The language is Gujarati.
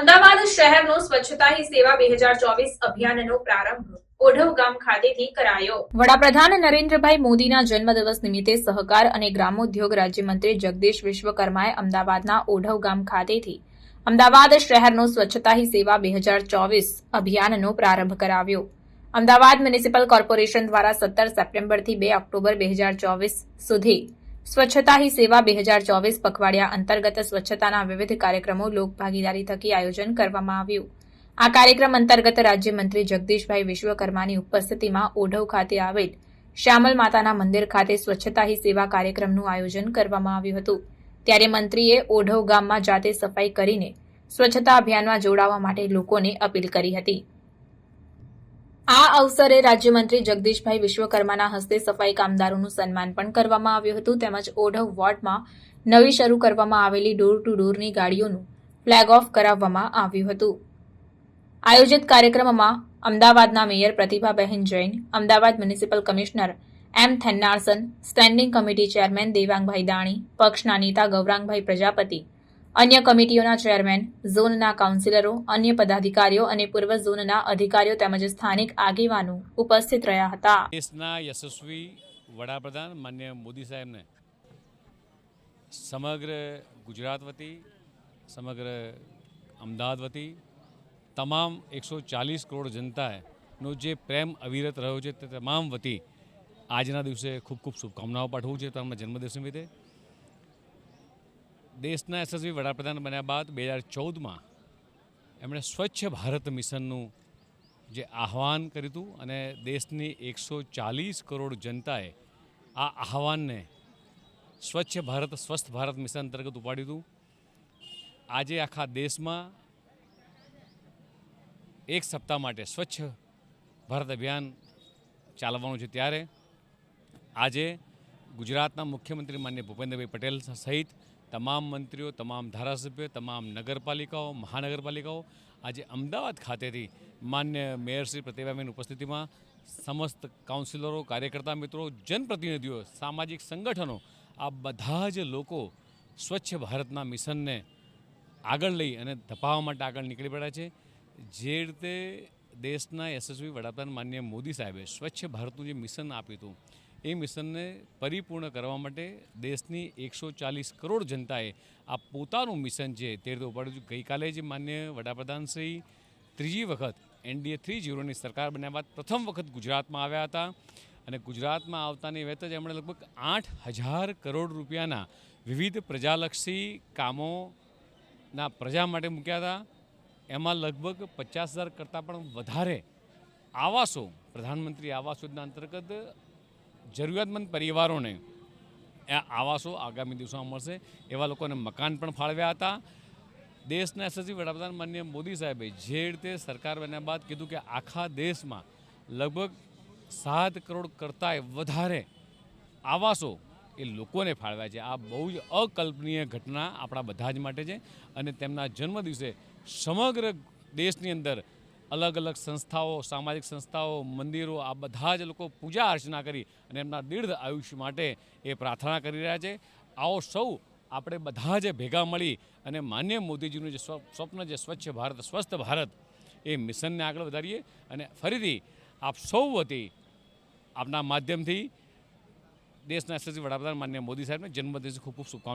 અમદાવાદ શહેરનો સ્વચ્છતા હી સેવા બે હજાર ચોવીસ અભિયાનનો પ્રારંભ વડાપ્રધાન નરેન્દ્રભાઈ મોદીના જન્મદિવસ નિમિત્તે સહકાર અને ગ્રામોદ્યોગ રાજ્યમંત્રી જગદીશ વિશ્વકર્માએ અમદાવાદના ઓઢવ ગામ ખાતેથી અમદાવાદ શહેરનો સ્વચ્છતા હી સેવા બે હજાર ચોવીસ અભિયાનનો પ્રારંભ કરાવ્યો. અમદાવાદ મ્યુનિસિપલ કોર્પોરેશન દ્વારા સત્તર સપ્ટેમ્બરથી બે ઓક્ટોબર બે હજાર ચોવીસ સુધી સ્વચ્છતા હી સેવા બે હજાર ચોવીસ પખવાડિયા અંતર્ગત સ્વચ્છતાના વિવિધ કાર્યક્રમો લોકભાગીદારી થકી આયોજન કરવામાં આવ્યું. આ કાર્યક્રમ અંતર્ગત રાજ્યમંત્રી જગદીશભાઈ વિશ્વકર્માની ઉપસ્થિતિમાં ઓઢવ ખાતે આવેલ શ્યામલ માતાના મંદિર ખાતે સ્વચ્છતા હી સેવા કાર્યક્રમનું આયોજન કરવામાં આવ્યું હતું. ત્યારે મંત્રીએ ઓઢવ ગામમાં જાતે સફાઈ કરીને સ્વચ્છતા અભિયાનમાં જોડાવા માટે લોકોને અપીલ કરી હતી. આ અવસરે રાજ્યમંત્રી જગદીશભાઈ વિશ્વકર્માના હસ્તે સફાઈ કામદારોનું સન્માન પણ કરવામાં આવ્યું હતું. તેમજ ઓઢવ વોર્ડમાં નવી શરૂ કરવામાં આવેલી ડોર ટુ ડોરની ગાડીઓનું ફ્લેગ ઓફ કરાવવામાં આવ્યું હતું. આયોજિત કાર્યક્રમમાં અમદાવાદના mayor Pratibhaben Jain, Ahmedabad municipal commissioner M Thennarasan, standing committee chairman Devangbhai Dani, પક્ષના નેતા ગૌરાંગભાઈ પ્રજાપતિ અન્ય કમિટીઓના ચેરમેન, ઝોનના કાઉન્સિલરો, અન્ય પદાધિકારીઓ અને પૂર્વ ઝોનના અધિકારીઓ તેમજ સ્થાનિક આગેવાનો ઉપસ્થિત રહ્યા હતા. દેશના યશસ્વી વડાપ્રધાન માન્ય મોદી સાહેબને સમગ્ર ગુજરાત વતી, સમગ્ર અમદાવાદ વતી, તમામ એકસો ચાલીસ કરોડ જનતાનો જે પ્રેમ અવિરત રહ્યો છે તે તમામ વતી આજના દિવસે ખૂબ ખૂબ શુભકામનાઓ પાઠવું છે. તમારા જન્મદિવસ નિમિત્તે દેશના યશસ્વી વડાપ્રધાન બન્યા બાદ બે હજાર ચૌદમાં એમણે સ્વચ્છ ભારત મિશનનું જે આહ્વાન કર્યું હતું અને દેશની એકસો ચાલીસ કરોડ જનતાએ આ આહ્વાનને સ્વચ્છ ભારત, સ્વસ્થ ભારત મિશન અંતર્ગત ઉપાડ્યું હતું. આજે આખા દેશમાં એક સપ્તાહ માટે સ્વચ્છ ભારત અભિયાન ચાલવાનું છે ત્યારે. આજે ગુજરાતના મુખ્યમંત્રી માન્ય ભૂપેન્દ્રભાઈ પટેલ સહિત તમામ મંત્રીઓ, તમામ ધારાસભ્યો, તમામ નગરપાલિકાઓ, મહાનગરપાલિકાઓ આજે અમદાવાદ ખાતેથી માન્ય મેયરશ્રી પ્રતિભાબેન ઉપસ્થિતિમાં સમસ્ત કાઉન્સિલરો કાર્યકર્તા મિત્રો, જનપ્રતિનિધિઓ, સામાજિક સંગઠનો, આ બધા જ લોકો સ્વચ્છ ભારતના મિશનને આગળ લઈ અને ધપાવવા માટે આગળ નીકળી પડ્યા છે. જે રીતે દેશના યશસ્વી વડાપ્રધાન માન્ય મોદી સાહેબે સ્વચ્છ ભારતનું જે મિશન આપ્યું હતું એ મિશનને પરિપૂર્ણ કરવા માટે દેશની એકસો ચાલીસ કરોડ જનતાએ આ પોતાનું મિશન છે તે રીતે ઉપાડ્યું. ગઈકાલે જ માન્ય વડાપ્રધાન શ્રી ત્રીજી વખત એનડીએ થ્રી ઝીરોની સરકાર બન્યા બાદ પ્રથમ વખત ગુજરાતમાં આવ્યા હતા. અને ગુજરાતમાં આવતાની વેત જ એમણે લગભગ આઠ હજાર કરોડ રૂપિયાના વિવિધ પ્રજાલક્ષી કામોના પ્રજા માટે મૂક્યા હતા. એમાં લગભગ પચાસ હજાર કરતાં પણ વધારે આવાસો, પ્રધાનમંત્રી આવાસ યોજના અંતર્ગત જરૂરિયાતમંદ પરિવારોને આવાસો આગામી દિવસોમાં મળશે. એવા લોકોને મકાન પણ ફાળવ્યા હતા. દેશના યશસ્વી વડાપ્રધાન માન્ય મોદી સાહેબે જે રીતે સરકાર બન્યા બાદ કીધું કે આખા દેશમાં લગભગ સાત કરોડ કરતાંય વધારે આવાસો એ લોકોને ફાળવ્યા છે. આ બહુ જ અકલ્પનીય ઘટના આપણા બધા જ માટે છે અને તેમના જન્મદિવસે સમગ્ર દેશની અંદર અલગ અલગ સંસ્થાઓ, સામાજિક સંસ્થાઓ, મંદિરો, આ બધા જ લોકો પૂજા અર્ચના કરી અને એમના દીર્ઘ આયુષ્ય માટે એ પ્રાર્થના કરી રહ્યા છે. આવો સૌ આપણે બધા જ ભેગા મળી અને માન્ય મોદીજીનું જે સ્વપ્ન જે સ્વચ્છ ભારત, સ્વસ્થ ભારત, એ મિશનને આગળ વધારીએ અને ફરીથી આપ સૌ વતી આપના માધ્યમથી દેશના યશસ્વી વડાપ્રધાન માન્ય મોદી સાહેબને જન્મદિવસે ખૂબ ખૂબ શુભકામના